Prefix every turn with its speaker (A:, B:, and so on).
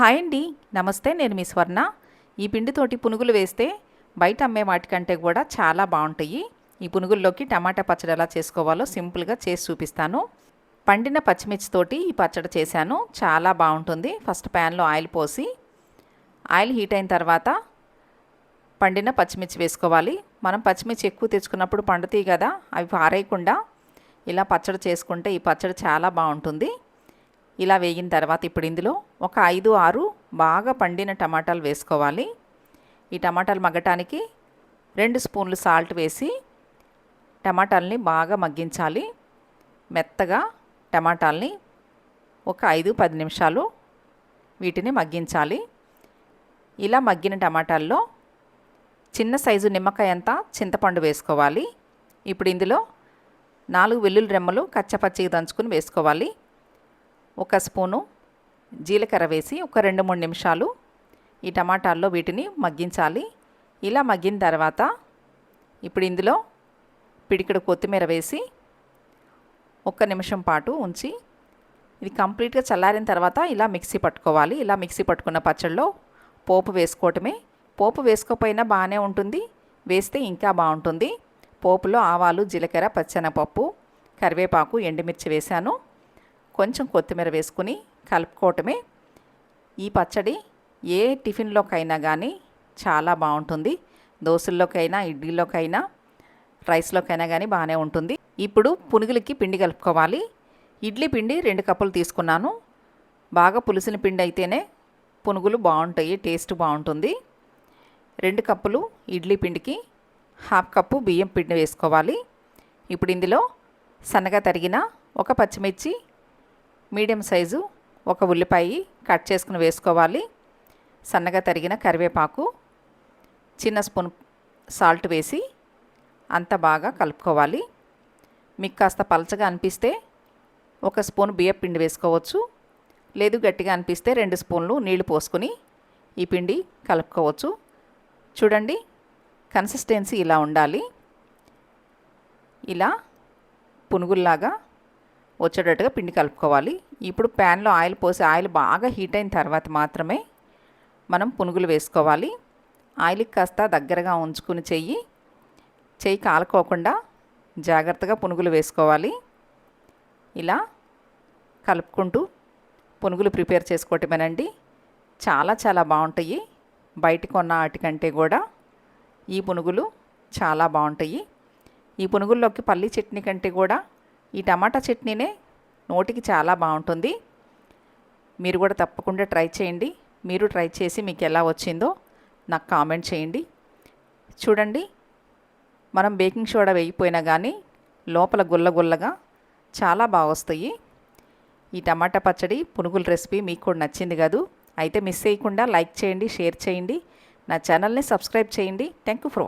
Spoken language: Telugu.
A: హాయ్ అండి. నమస్తే నేను మీ స్వర్ణ. ఈ పిండితోటి పునుగులు వేస్తే బయట అమ్మే వాటికంటే కూడా చాలా బాగుంటాయి. ఈ పునుగుల్లోకి టమాటా పచ్చడి ఎలా చేసుకోవాలో సింపుల్గా చేసి చూపిస్తాను. పండిన పచ్చిమిర్చితోటి ఈ పచ్చడి చేశాను. చాలా బాగుంటుంది. ఫస్ట్ ప్యాన్లో ఆయిల్ పోసి ఆయిల్ హీట్ అయిన తర్వాత పండిన పచ్చిమిర్చి వేసుకోవాలి. మనం పచ్చిమిర్చి ఎక్కువ తెచ్చుకున్నప్పుడు పండుతాయి కదా అవి పారేయకుండా ఇలా పచ్చడి చేసుకుంటే ఈ పచ్చడి చాలా బాగుంటుంది. ఇలా వేగిన తర్వాత ఇప్పుడు ఇందులో ఒక ఐదు ఆరు బాగా పండిన టమాటాలు వేసుకోవాలి. ఈ టమాటాలు మగ్గటానికి రెండు స్పూన్లు సాల్ట్ వేసి టమాటాలని బాగా మగ్గించాలి. మెత్తగా టమాటాలని ఒక ఐదు పది నిమిషాలు వీటిని మగ్గించాలి. ఇలా మగ్గిన టమాటాల్లో చిన్న సైజు నిమ్మకాయ అంతా చింతపండు వేసుకోవాలి. ఇప్పుడు ఇందులో నాలుగు వెల్లుల్లి రెమ్మలు కచ్చపచ్చిగా దంచుకుని వేసుకోవాలి. ఒక స్పూను జీలకర్ర వేసి ఒక రెండు మూడు నిమిషాలు ఈ టమాటాల్లో వీటిని మగ్గించాలి. ఇలా మగ్గిన తర్వాత ఇప్పుడు ఇందులో పిడికిడు కొత్తిమీర వేసి ఒక్క నిమిషం పాటు ఉంచి ఇది కంప్లీట్గా చల్లారిన తర్వాత ఇలా మిక్సీ పట్టుకోవాలి. ఇలా మిక్సీ పట్టుకున్న పచ్చళ్ళలో పోపు వేసుకోవటమే. పోపు వేసుకోకపోయినా బాగానే ఉంటుంది. వేస్తే ఇంకా బాగుంటుంది. పోపులో ఆవాలు జీలకర్ర పచ్చెనపప్పు కరివేపాకు ఎండుమిర్చి వేశాను. కొంచెం కొత్తిమీర వేసుకుని కలుపుకోవటమే. ఈ పచ్చడి ఏ టిఫిన్లోకైనా కానీ చాలా బాగుంటుంది దోశల్లోకైనా ఇడ్లీలోకైనా రైస్లోకైనా కానీ బాగానే ఉంటుంది. ఇప్పుడు పునుగులకి పిండి కలుపుకోవాలి. ఇడ్లీ పిండి రెండు కప్పులు తీసుకున్నాను. బాగా పులిసిన పిండి అయితేనే పునుగులు బాగుంటాయి టేస్ట్ బాగుంటుంది రెండు కప్పులు ఇడ్లీ పిండికి హాఫ్ కప్పు బియ్యం పిండి వేసుకోవాలి. ఇప్పుడు ఇందులో సన్నగా తరిగిన ఒక పచ్చిమిర్చి మీడియం సైజు ఒక ఉల్లిపాయ కట్ చేసుకుని వేసుకోవాలి. సన్నగా తరిగిన కరివేపాకు చిన్న స్పూన్ సాల్ట్ వేసి అంత బాగా కలుపుకోవాలి. మీకు కాస్త పలచగా అనిపిస్తే ఒక స్పూన్ బియ్య పిండి వేసుకోవచ్చు. లేదు గట్టిగా అనిపిస్తే రెండు స్పూన్లు నీళ్ళు పోసుకొని ఈ పిండి కలుపుకోవచ్చు. చూడండి కన్సిస్టెన్సీ ఇలా ఉండాలి. ఇలా పునుగుల్లాగా వచ్చేటట్టుగా పిండి కలుపుకోవాలి. ఇప్పుడు ప్యాన్లో ఆయిల్ పోసి ఆయిల్ బాగా హీట్ అయిన తర్వాత మాత్రమే మనం పునుగులు వేసుకోవాలి. ఆయిల్కి కాస్త దగ్గరగా ఉంచుకుని చెయ్యి. చెయ్యి కాలుకోకుండా జాగ్రత్తగా పునుగులు వేసుకోవాలి. ఇలా కలుపుకుంటూ పునుగులు ప్రిపేర్ చేసుకోవటమేనండి. చాలా చాలా బాగుంటాయి. బయట కొన్న వాటికంటే కూడా ఈ పునుగులు చాలా బాగుంటాయి. ఈ పునుగుల్లోకి పల్లి చట్నీ కంటే కూడా ఈ టమాటా చట్నీనే నోటికి చాలా బాగుంటుంది. మీరు కూడా తప్పకుండా ట్రై చేయండి. మీరు ట్రై చేసి మీకు ఎలా వచ్చిందో నాకు కామెంట్ చేయండి. చూడండి మనం బేకింగ్ సోడా వేయిపోయినా కానీ లోపల గుల్లగుల్లగా చాలా బాగా వస్తాయి. ఈ టమాటా పచ్చడి పునుగుల రెసిపీ మీకు కూడా నచ్చింది కాదు. అయితే మిస్ చేయకుండా లైక్ చేయండి షేర్ చేయండి. నా ఛానల్ని సబ్స్క్రైబ్ చేయండి. Thank you ఫ్రో